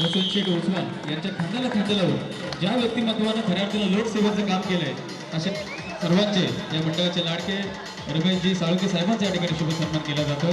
वसंत शेठ ओसवाल यांच्या खांद्याला खांदा लावून ज्या व्यक्तिमत्वानं खऱ्या अर्थानं लोकसेवेचं काम केलंय अशा सर्वांचे या मंडळाचे लाडके रमेशजी साळुके साहेबांचा या ठिकाणी शुभ सन्मान केला जातो.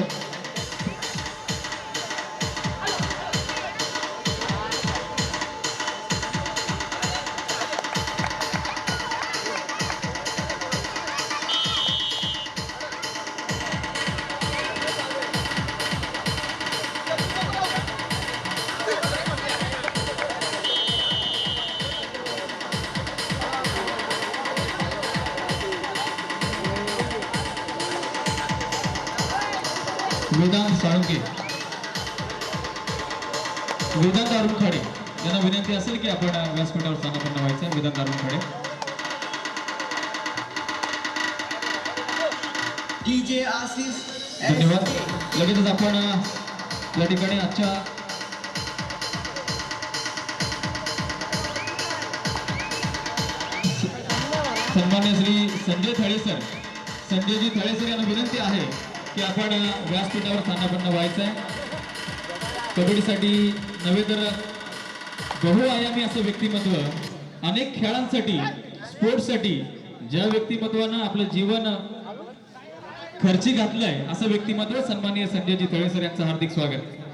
वेदांत साळुंके. वेदांत अरुण खाडे यांना विनंती असेल की आपण व्यासपीठावर स्थानापन्न व्हायचं वेदांत अरुण खाडे डीजे आशिष धन्यवाद. लगेचच आपण या ठिकाणी आजच्या सन्मान्य श्री संजय थळे सर संजयजी थळे सर यांना विनंती आहे. की आपण व्यासपीठावर स्थानापन्न व्हायचं आहे कबड्डीसाठी नव्हे तर बहुआयामी असं व्यक्तिमत्व अनेक खेळांसाठी स्पोर्ट्ससाठी ज्या व्यक्तिमत्वानं आपलं जीवन खर्ची घातलंय असं व्यक्तिमत्व सन्माननीय संजयजी तळेसर यांचं हार्दिक स्वागत.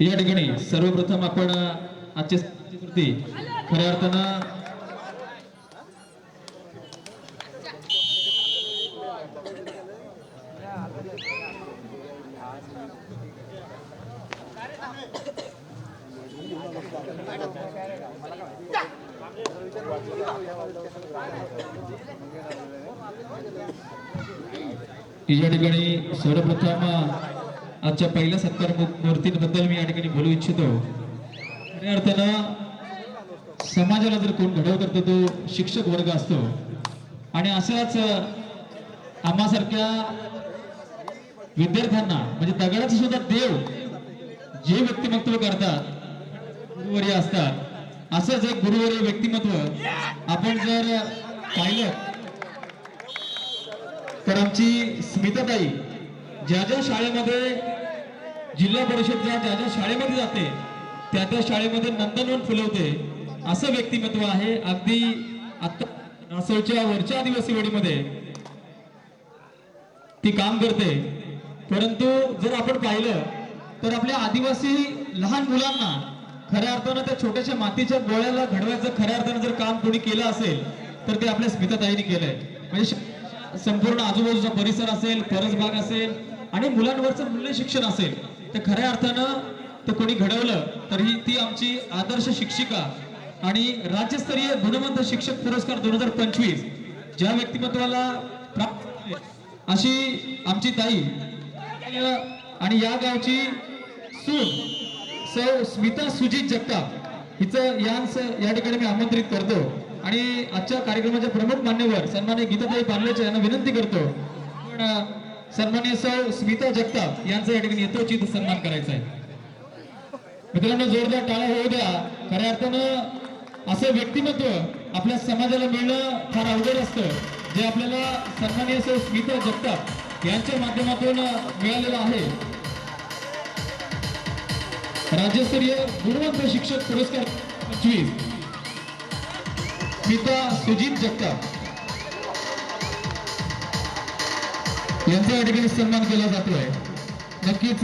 या ठिकाणी सर्वप्रथम आपण आजचे कृती खऱ्या अर्थानं या ठिकाणी सर्वप्रथम आजच्या पहिल्या सत्कार मूर्तींबद्दल मी या ठिकाणी बोलू इच्छितो. खऱ्या अर्थानं समाजाला जर कोण घडव करतो तो शिक्षक वर्ग असतो. आणि अशाच आम्हासारख्या विद्यार्थ्यांना म्हणजे दगडाचे सुद्धा देव जे व्यक्तिमत्व करतात गुरुवर्य असतात असंच एक गुरुवर्य व्यक्तिमत्व आपण जर पाहिलं तर आमची स्मिताताई ज्या ज्या शाळेमध्ये जिल्हा परिषदच्या ज्या ज्या शाळेमध्ये जाते त्या त्या शाळेमध्ये नंदनवन फुलवते असं व्यक्तिमत्व आहे. अगदी आता नासवच्या वरच्या आदिवासी वडीमध्ये ती काम करते. परंतु जर आपण पाहिलं तर आपल्या आदिवासी लहान मुलांना खऱ्या अर्थानं त्या छोट्याशा मातीच्या गोळ्याला घडवायचं खऱ्या अर्थानं जर काम कोणी केलं असेल तर ते आपल्या स्मिताताईने केलंय. म्हणजे संपूर्ण आजूबाजूचा परिसर असेल परसबाग असेल आणि मुलांवरचं मूल्य शिक्षण असेल तर खऱ्या अर्थानं ते कोणी घडवलं तर ही ती आमची आदर्श शिक्षिका आणि राज्यस्तरीय गुणवंत शिक्षक पुरस्कार दोन हजार पंचवीस ज्या व्यक्तिमत्वाला प्राप्त अशी आमची ताई आणि या गावची सून सौ स्मिता सुजित जगताप हिचं यांस या ठिकाणी मी आमंत्रित करतो. आणि आजच्या कार्यक्रमाच्या प्रमुख मान्यवर सन्मान्य गीताताई पार्लेच्या यांना विनंती करतो. पण सन्मान्य सौ स्मिता जगताप यांचा या ठिकाणी यथोचित सन्मान करायचा आहे. मित्रांनो जोरदार टाळा होऊ द्या. खऱ्या अर्थानं असं व्यक्तिमत्व आपल्या समाजाला मिळणं फार अवघड असतं. जे आपल्याला सन्मान्य सौ स्मिता जगताप यांच्या माध्यमातून मिळालेलं आहे. राज्यस्तरीय गुणवंत शिक्षक पुरस्कार पंचवीस. स्मिता सुजित जगताप. यांचा या ठिकाणी सन्मान केला जातोय. नक्कीच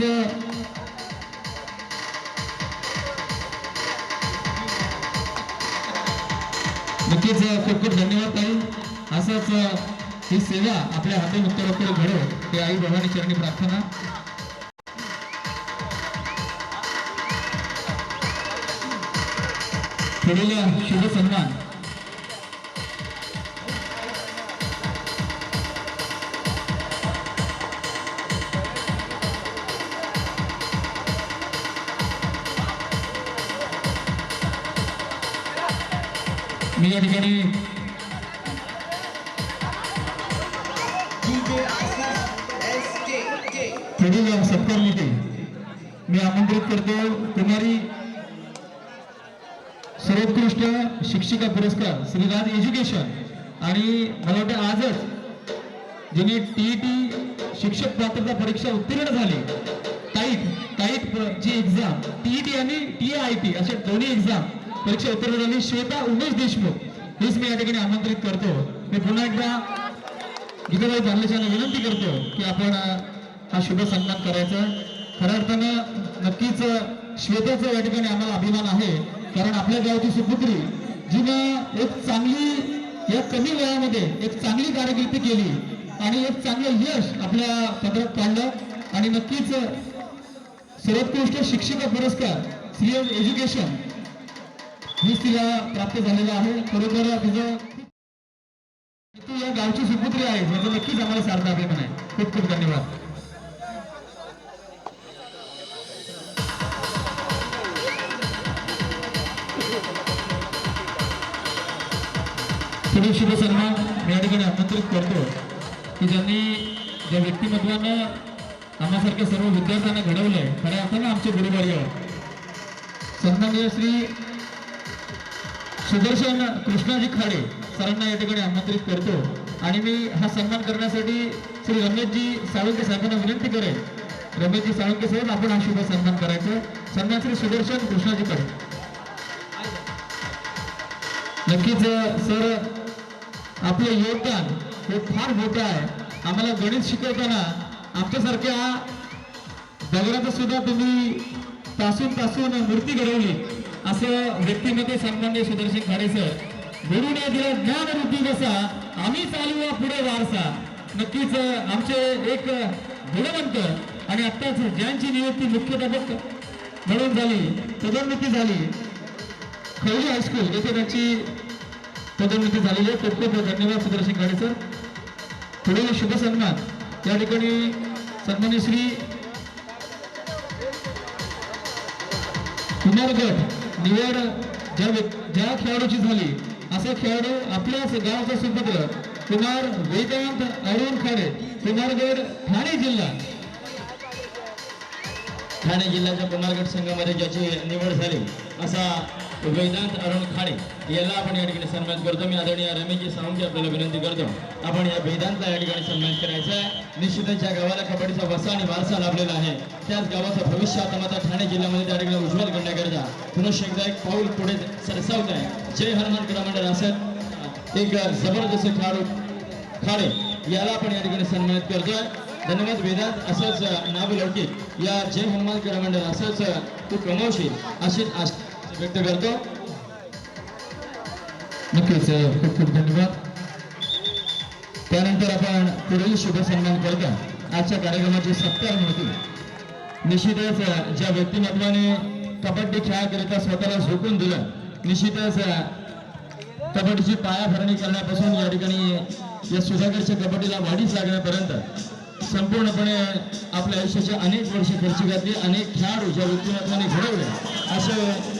नक्कीच खूप खूप धन्यवाद ताई. असंच ही सेवा आपल्या हाती मुक्तरोत्तर घडो ते आई भवानी चरणी प्रार्थना. पुढील शुभ सन्मान. मी पुढील सत्कार मी आमंत्रित करतो कुमारी सर्वोत्कृष्ट शिक्षिका पुरस्कार श्रीराज एज्युकेशन. आणि मला वाटतं आजच जिने टीईटी शिक्षक पात्रता परीक्षा उत्तीर्ण झाली टाईट टाईट ची एक्झाम टीईटी आणि टी आयटी अशा दोन्ही एक्झाम परीक्षा उत्तीर्ण झाली. श्वेता उमेश देशमुख. हेच मी या ठिकाणी आमंत्रित करतो. मी पुन्हा एकदा गीताबाई बांधलेच्याने विनंती करतो की आपण हा शुभ सन्मान करायचा. खऱ्या अर्थानं नक्कीच अ, श्वेताचा या ठिकाणी आम्हाला अभिमान आहे. कारण आपल्या गावची सुपुत्री जिनं एक चांगली या कमी वयामध्ये एक चांगली कारकिर्दी केली आणि एक चांगलं यश आपल्या पदरात काढलं. आणि नक्कीच सर्वोत्कृष्ट शिक्षिका पुरस्कार श्री एज्युकेशन हीच तिला प्राप्त झालेलं आहे. खरोखर तिचं तू या गावची सुपुत्री आहे. म्हणजे नक्कीच आम्हाला सारखा अभिमान आहे. खूप खूप धन्यवाद. पुढील शुभ सन्मान मी या ठिकाणी आमंत्रित करतो की ज्यांनी ज्या व्यक्तिमत्वानं आम्हासारख्या सर्व विद्यार्थ्यांना घडवलंय खऱ्या अर्थानं आमचे गुरुवर्य. सन्माननीय श्री सुदर्शन कृष्णाजी खाडे सरांना या ठिकाणी आमंत्रित करतो. आणि मी हा सन्मान करण्यासाठी श्री रमेशजी साळुंके साहेबांना विनंती करेन. रमेशजी साळुंके साहेब आपण हा शुभ सन्मान करायचं. सन्मान श्री सुदर्शन कृष्णाजी खाडे. नक्कीच सर आपलं योगदान हे फार मोठं आहे. आम्हाला गणित शिकवताना आमच्यासारख्या दगडाचं सुद्धा तुम्ही तासून तासून मूर्ती घडवली. असं व्यक्तिमत्व सन्मान्य सुदर्शन खाडे सर गुरुने दिला ज्ञान वृद्धी जसा आम्ही चालू पुढे वारसा. नक्कीच आमचे एक गुणवंत आणि आत्ताच ज्यांची नियुक्ती मुख्याध्यापक म्हणून झाली पदोन्नती झाली. खवली हायस्कूल येथे त्यांची पदोन्नती झालेली आहे. खूप खूप धन्यवाद सुदर्शन खाडे सर पुढे शुभ सन्मान. या ठिकाणी सन्मान्य श्री कुमार गट निवड ज्या ज्या खेळाडूची झाली असा खेळाडू आपल्याच गावचा सुपुत्र कुमार वेदांत अरुण खाडे कुमारगड ठाणे जिल्हा. ठाणे जिल्ह्याच्या कुमारगड संघामध्ये ज्याची निवड झाली असा वेदांत अरुण खाडे याला आपण या ठिकाणी सन्मान करतो. मी आदरणीय रमेशजी सावंगी आपल्याला विनंती करतो. आपण या वेदांतला या ठिकाणी सन्मान करायचा आहे. निश्चितच ज्या गावाला कबड्डीचा वसा आणि वारसा लाभलेला आहे त्याच गावाचं भविष्य आता माझा ठाणे जिल्ह्यामध्ये त्या ठिकाणी उज्ज्वल करण्याकरिता पुनश एकदा एक पाऊल पुढे सरसावत आहे. जय हनुमान क्रीडा असत एक जबरदस्त खेळाडू खाडे याला आपण या ठिकाणी सन्मानित करतोय. धन्यवाद वेदांत असंच नावलौकिक. या जय हनुमान क्रीडा असंच तू कमवशील अशी आशा व्यक्त करतो नक्कीच खूप खूप धन्यवाद त्यानंतर आपण पुढील शुभ सन्मान करता आजच्या कार्यक्रमाची सत्कार होती निश्चितच ज्या व्यक्तिमत्वाने कबड्डी खेळाकरिता स्वतःला झोकून दिलं निश्चितच कबड्डीची पायाभरणी करण्यापासून या ठिकाणी या सुधाकरच्या कबड्डीला वाढीच लागण्यापर्यंत संपूर्णपणे आपल्या आयुष्याचे अनेक वर्ष खर्च घातली अनेक खेळाडू ज्या व्यक्तिमत्वाने घडवले असे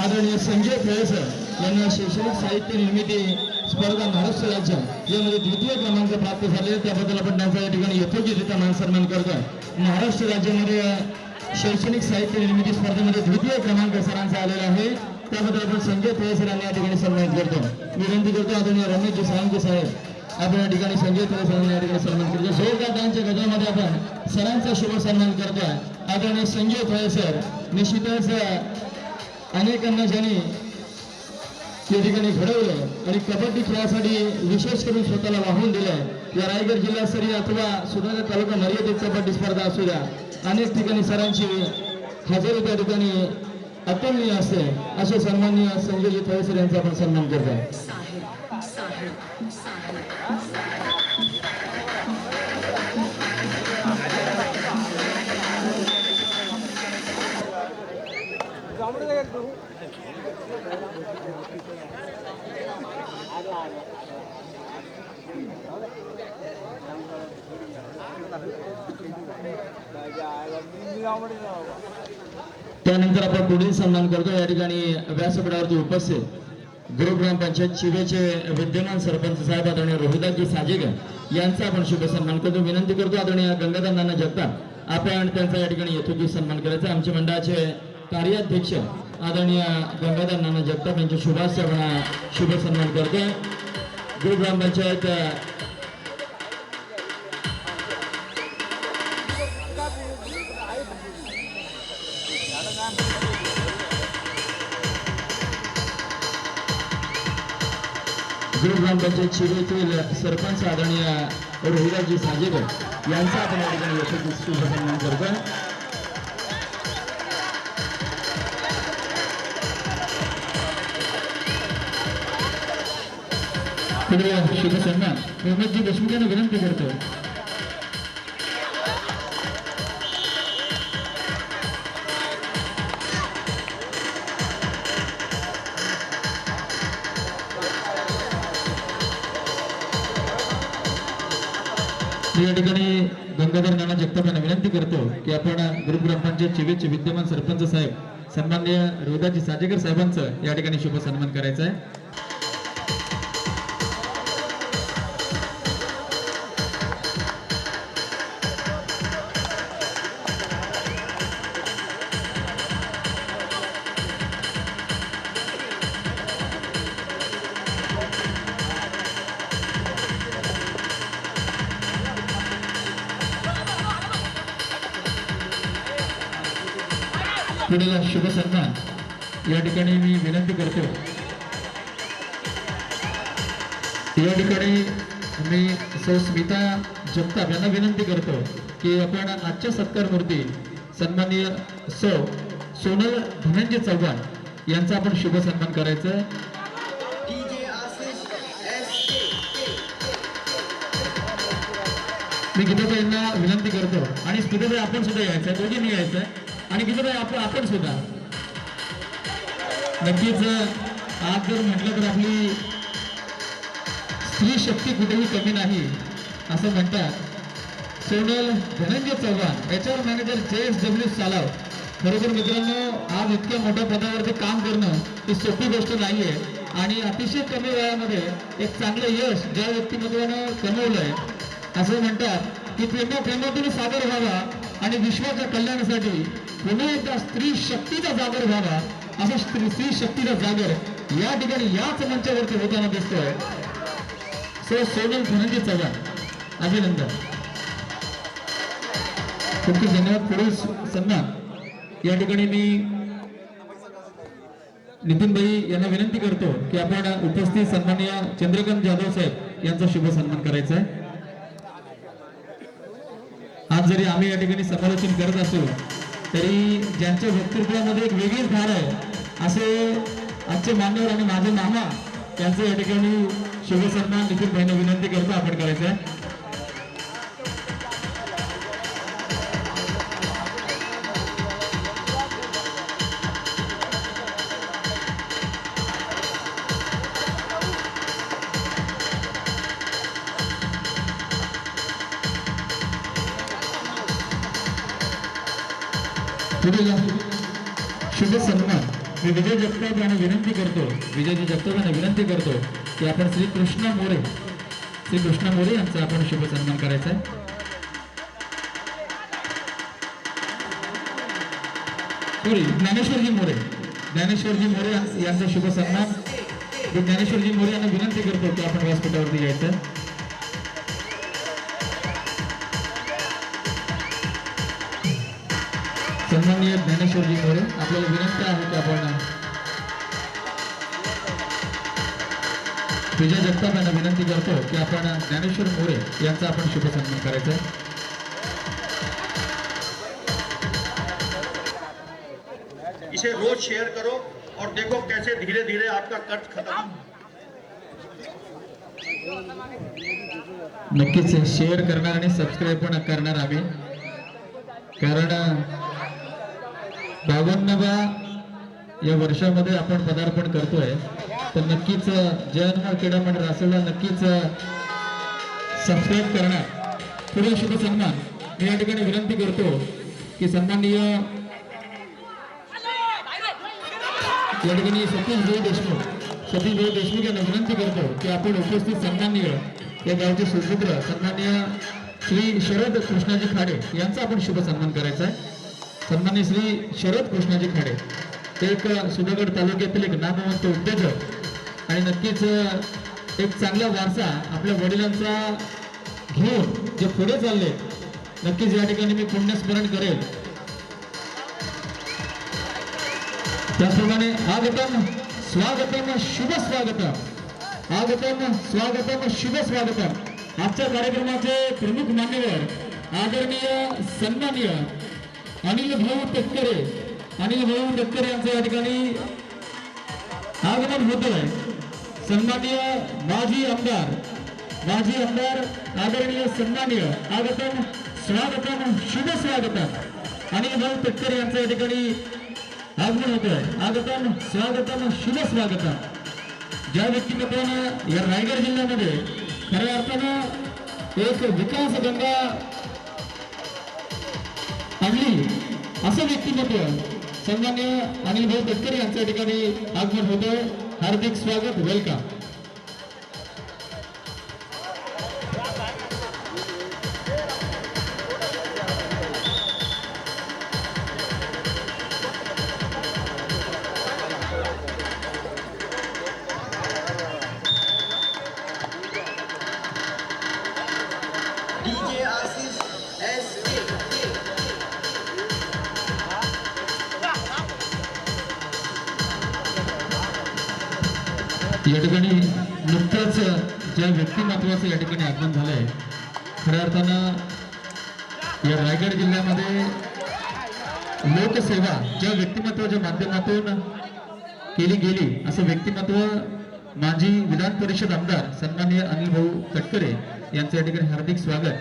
आदरणीय संजय खेळसर यांना शैक्षणिक साहित्य निर्मिती स्पर्धा महाराष्ट्र राज्य यामध्ये द्वितीय क्रमांक प्राप्त झाले त्याबद्दल आपण त्यांचा या ठिकाणी यथोचितरित्या मान सन्मान करतोय. महाराष्ट्र राज्यामध्ये शैक्षणिक साहित्य निर्मिती स्पर्धेमध्ये द्वितीय क्रमांक सरांचा आलेला आहे. त्याबद्दल आपण संजय खेळसर यांना या ठिकाणी सन्मान करतो. विनंती करतो आदरणीय रमेशजी सावंत साहेब आपण या ठिकाणी संजय खेळसर यांना या ठिकाणी सन्मान करतो. जोरदारांच्या गजामध्ये आपण सरांचा शुभ सन्मान करतोय. आदरणीय संजय खेळसर निश्चितच अनेकांना ज्यांनी या ठिकाणी घडवलं आणि कबड्डी खेळासाठी विशेष करून स्वतःला वाहून दिलंय या रायगड जिल्हास्तरीय अथवा सुधारणा तालुका मर्यादित कबड्डी स्पर्धा असू द्या अनेक ठिकाणी सरांची हजेरी त्या ठिकाणी अतुलनीय असते असे सन्माननीय संजयजी थळेसर यांचा आपण सन्मान करतो त्यानंतर आपण पुढील सन्मान करतो. या ठिकाणी व्यासपीठावरती उपस्थित गुरु ग्रामपंचायत शिवेचे विद्यमान सरपंच साहेब आदरणीय रोहिदासजी साजेकर यांचा आपण शुभ सन्मान करतो. विनंती करतो आदरणीय गंगाधर नाना जगताप आपण त्यांचा या ठिकाणी यथोचित सन्मान करायचा. आमच्या मंडळाचे कार्याध्यक्ष आदरणीय गंगाधर नाना जगताप यांच्या शुभास शुभ सन्मान करतोय गुरु ग्रामपंचायत गुरु ग्रामपंचायत शिरोतील सरपंच आदरणीय रोहिदाजी साजेकर यांचा आपण या ठिकाणी यशस्वी शुभ सन्मान करतोय. सगळ्या शुभ सन्मान मोहम्मदजी देशमुख यांना विनंती करतो या ठिकाणी गंगाधर नाना जगताप यांना विनंती करतो की आपण ग्रुप ग्रामपंचायत चिवेचे विद्यमान सरपंच साहेब सन्मान्य रोहिदाजी साजेकर साहेबांचं या ठिकाणी शुभ सन्मान करायचा आहे. या ठिकाणी मी विनंती करतो. या ठिकाणी मी सौ स्मिता जगताप यांना विनंती करतो की आपण आजच्या सत्कार मूर्ती सन्माननीय सौ सोनल धनंजय चव्हाण यांचा आपण शुभ सन्मान करायचा. मी गीताबाई यांना विनंती करतो. आणि स्मिताबाई आपण सुद्धा यायचं आहे मी यायचं आणि गीताबाई आपण आपण सुद्धा. नक्कीच आज जर म्हटलं तर आपली स्त्री शक्ती कुठेही कमी नाही असं म्हणतात. Sonal Dhananjay Chavan H R manager J S W Salav खरोखर मित्रांनो आज इतक्या मोठ्या पदावरती काम करणं ही सोपी गोष्ट नाहीये. आणि अतिशय कमी वयामध्ये एक चांगलं यश ज्या व्यक्तिमत्वानं कमवलंय असं म्हणतात. की प्रेमा प्रेमातून सागर व्हावा आणि विश्वाच्या कल्याणासाठी पुन्हा एकदा स्त्री शक्तीचा जागर व्हावा असं स्त्री स्त्री शक्तीचा जागर. या ठिकाणी याच मंचावरती होताना दिसतोय. सो सोनल धनंजय चव्हाण अभिनंदन. खूप खूप धन्यवाद पुढील सन्मान या ठिकाणी मी नितीनभाई यांना विनंती करतो की आपण उपस्थित सन्माननीय चंद्रकांत जाधव साहेब यांचा शुभ सन्मान करायचा आहे. आज जरी आम्ही या ठिकाणी समालोचन करत असू तरी ज्यांच्या व्यक्तित्वामध्ये एक वेगळीच धार आहे असे आजचे मान्यवर आणि माझे मामा त्यांचं या ठिकाणी शुभसन्मान निखिल भाईने विनंती करतो आपण करायचं आहे. विजय जगताप यांना विनंती करतो. विजयजी जगताप यांना विनंती करतो की आपण श्री कृष्णा मोरे श्री कृष्णा मोरे यांचा आपण शुभ सन्मान करायचा आहे. सॉरी ज्ञानेश्वरजी मोरे. ज्ञानेश्वरजी मोरे यांचा शुभ सन्मान. ज्ञानेश्वरजी मोरे यांना विनंती करतो की आपण व्यासपीठावरती यायचं. सन्माननीय ज्ञानेश्वरजी मोरे आपल्याला विनंती आहे की आपण विजय जगताप यांना विनंती करतो की आपण ज्ञानेश्वर मोरे यांचा आपण शुभ सन्मान करायचा आहे. इसे रोज शेयर करो और देखो कैसे धीरे धीरे आपका कर्ज खत्म नक्कीच शेअर करणार आणि सबस्क्राईब पण करणार आम्ही कारण बावन्नव्या या वर्षामध्ये आपण पदार्पण करतोय. तर नक्कीच जयन क्रीडा मंडळ असेल नक्कीच सबस्क्राईब करणार. पुढील शुभ सन्मान. मी या ठिकाणी विनंती करतो की सन्माननीय या ठिकाणी सतीश भाऊ देशमुख सतीश भाऊ देशमुख यांना विनंती करतो की आपण उपस्थित सन्माननीय या गावचे सुपुत्र सन्माननीय श्री शरद कृष्णाजी खाडे यांचा आपण शुभ सन्मान करायचा आहे. सन्माननीय श्री शरद कृष्णाजी खाडे. ते एक सुधागड तालुक्यातील एक नामवंत उद्योजक. आणि नक्कीच एक चांगला वारसा आपल्या वडिलांचा घेऊन जे पुढे चालले नक्कीच या ठिकाणी मी पुण्यस्मरण करेल. त्याचप्रमाणे आगतम स्वागतम शुभ स्वागतम. आगतम स्वागतम शुभ स्वागतम. आजच्या कार्यक्रमाचे प्रमुख मान्यवर आदरणीय सन्माननीय अनिल भाऊ तटकरे अनिल भाऊ तटकरे यांचं या ठिकाणी आगमन होत आहे सन्माननीय माजी आमदार माजी आमदार आदरणीय सन्माननीय आगतम स्वागतम शुभ स्वागतम. अनिल भाऊ तटकरे यांचं या ठिकाणी आगमन होत आहे आगतम स्वागतम शुभ स्वागतम. ज्या व्यक्तिमत्वानं या रायगड जिल्ह्यामध्ये खऱ्या अर्थानं एक विकास गंगा आणली असं व्यक्तिमत्व सन्मान्य अनिल भाऊ तटकरे यांच्या ठिकाणी आगमन होतं हार्दिक स्वागत वेलकम या ठिकाणी नुकतंच ज्या व्यक्तिमत्वाचं या ठिकाणी आगमन झालंय खऱ्या अर्थानं या रायगड जिल्ह्यामध्ये लोकसेवा ज्या व्यक्तिमत्वाच्या माध्यमातून केली गेली असं व्यक्तिमत्व माजी विधान परिषद आमदार सन्माननीय अनिल भाऊ तटकरे यांचं या ठिकाणी हार्दिक स्वागत.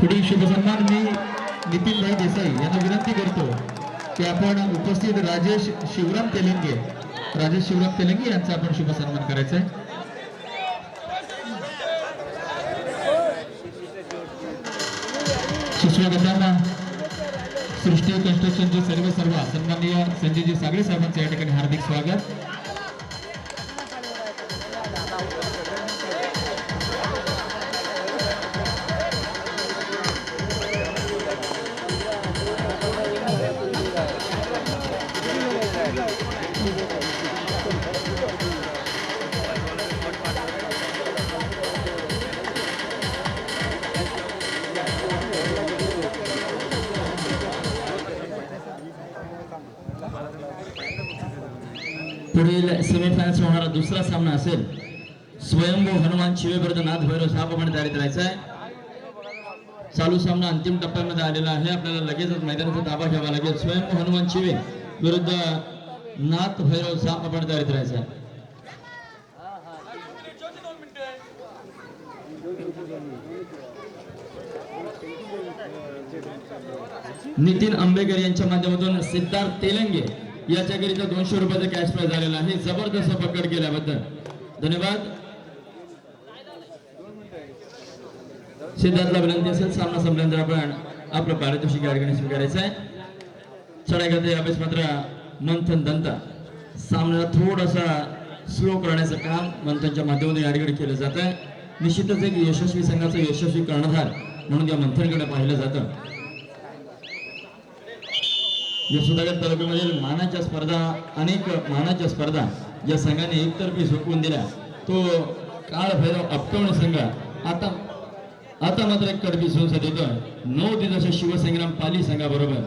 पुढील शुभसन्मान मी नितीन भाई देसाई यांना विनंती करतो. ते आपण उपस्थित राजेश शिवराम तेलंगे राजेश शिवराम तेलंगे यांचा आपण शुभसन्मान करायचा आहे सुस्वागतांना सृष्टी कन्स्ट्रक्शनचे सर्व सर्व सन्माननीय संजयजी सागळे साहेबांचं या ठिकाणी हार्दिक स्वागत. पुढील सेमीफायनल्स होणारा दुसरा सामना असेल स्वयंभू हनुमान शिवे नाथ भैरव सहाप्रमाणे तयारी करायचा आहे. चालू सामना अंतिम टप्प्यामध्ये आलेला आहे. आपल्याला लगेचच मैदानाचा ताबा घ्यावा लागेल. स्वयंभू हनुमान शिवे विरुद्ध नाथ भैरव सहाप्रमाणे तयारी करायचा आहे. नितीन आंबेकर यांच्या माध्यमातून सिद्धार्थ तेलंगे याच्याकरिता दोनशे रुपयाचा कॅश प्राईज आलेला आहे. जबरदस्त पकड केल्याबद्दल. धन्यवाद. सिद्धार्थला विनंती असेल सामना संपल्यानंतर आपण आपलं पारितोषिक या स्वीकारायचं आहे. चढाई करते अभ्यास मात्र मंथन दंता. सामना थोडासा स्लो करण्याचं काम मंथनच्या माध्यमातून या केलं जात आहे निश्चितच एक यशस्वी संघाचा यशस्वी कर्णधार म्हणून या मंथनकडे पाहिलं जातं. यशोदागड तालुक्यामधील मानाच्या स्पर्धा अनेक मानाच्या स्पर्धा ज्या संघाने एकतर्फी झोकवून दिल्या. तो काळ भैरव अपकवणे संघ आता आता मात्र एक कडबी सोनसाठी येतोय. नऊ दिवस शिवसंग्राम पाली संघाबरोबर.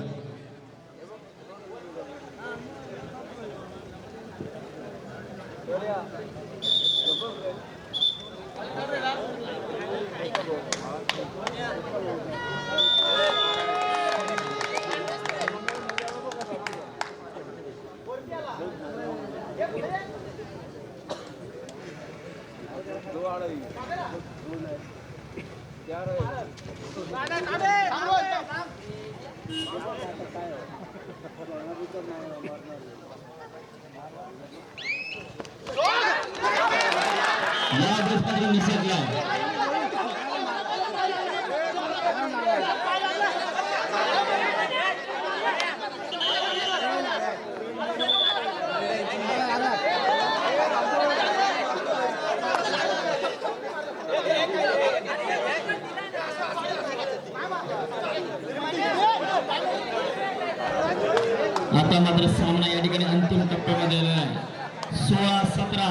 आता मात्र सामना या ठिकाणी अंतिम टप्प्यामध्ये आलेला आहे. सोळा सतरा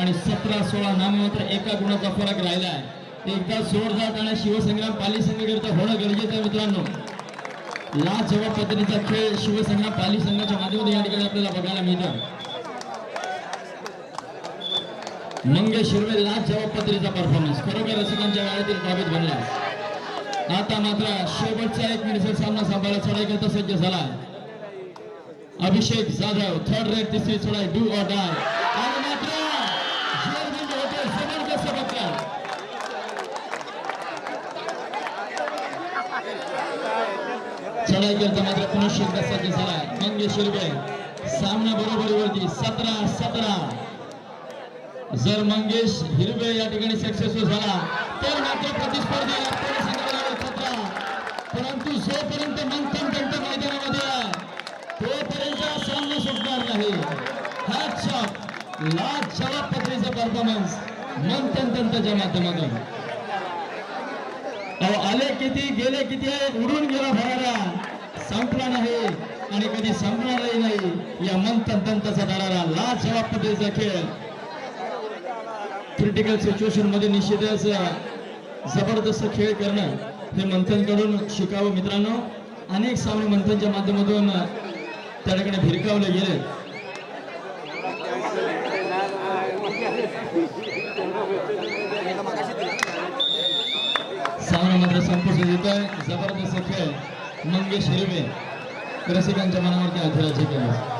आणि सतरा सोळा नामे मात्र एका गुणाचा फरक राहिला आहे. एकदा जोरदार आणि शिवसंग्राम पाली संघाकरिता होणं गरजेचं आहे मित्रांनो. लाच हवा पद्धतीचा खेळ शिवसंग्राम पाली संघाच्या माध्यमातून या ठिकाणी आपल्याला बघायला मिळतं मंगेश शिर्वे लाच जवाब परफॉर्मन्स खरोखर रसिकांच्या वेळेतील बाबत बनला आता मात्र शेवटचा एक मिनिट सामना सांभाळा चढाई करता सज्ज झाला अभिषेक जाधव थर्ड रेट तिसरी चढाई डू ऑर डाय आणि मात्र जेरबंद होते जबरदस्त बक्कल चढाई करता मात्र पुनश्च एकदा सज्ज झाला मंगेश हिरवे सामना बरोबरीवरती सतरा सतरा जर मंगेश हिरवे या ठिकाणी सक्सेसफुल झाला। तर मात्र प्रतिस्पर्धी आपल्याला सांगायला लागेल खतरा परंतु जोपर्यंत मंथन आहे नाही. हॅट्स ऑफ लाज जवाब पत्रीचा परफॉर्मन्स मंथन तंत्राच्या माध्यमातून आले किती गेले किती आहे? उडून गेला भरारा. संपला नाही आणि कधी संपणारही नाही या मंथन तंत्राचा दरारा लाज जवाब पत्रीचा खेळ. क्रिटिकल सिच्युएशनमध्ये निश्चितच जबरदस्त खेळ करणं हे मंथनकडून शिकावं मित्रांनो. अनेक सामने मंथनच्या माध्यमातून त्या ठिकाणी भिरकावले गेले सामना मात्र संपुष्ट आहे जबरदस्त खेळ मंगेश हिरवे रसिकांच्या मनावरती आधाराचे केले